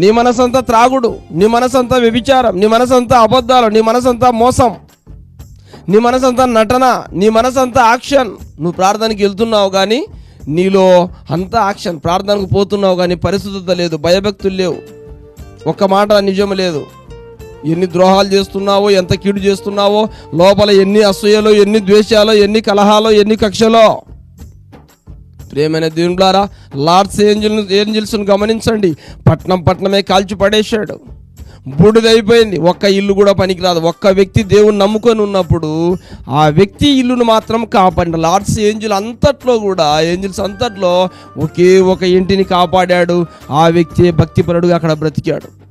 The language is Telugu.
నీ మనసంతా త్రాగుడు నీ మనసంతా వ్యభిచారం నీ మనసంతా అబద్ధాలు నీ మనసంతా మోసం నీ మనసంతా నటన నీ మనసంతా యాక్షన్. నువ్వు ప్రార్థనకి వెళ్తున్నావు కానీ నీలో అంతా యాక్షన్ ప్రార్థనకు పోతున్నావు కానీ పరిశుద్ధత లేదు భయభక్తులు లేవు. ఒక్క మాట నిజం లేదు. ఎన్ని ద్రోహాలు చేస్తున్నావో ఎంత కీడు చేస్తున్నావో లోపల ఎన్ని అసూయలో ఎన్ని ద్వేషాలో ఎన్ని కలహాలో ఎన్ని కక్షలో ప్రేమైన దేవునులారా లార్డ్స్ ఏంజిల్ ఏంజిల్స్ను గమనించండి. పట్నం పట్నమే కాల్చి పడేశాడు. బూడిదైపోయింది. ఒక్క ఇల్లు కూడా పనికిరాదు. ఒక్క వ్యక్తి దేవుని నమ్ముకొని ఉన్నప్పుడు ఆ వ్యక్తి ఇల్లును మాత్రం కాపాడి లార్డ్స్ ఏంజిల్ అంతట్లో కూడా ఏంజిల్స్ అంతట్లో ఒకే ఒక ఇంటిని కాపాడాడు. ఆ వ్యక్తి భక్తిపరుడుగా అక్కడ బ్రతికాడు.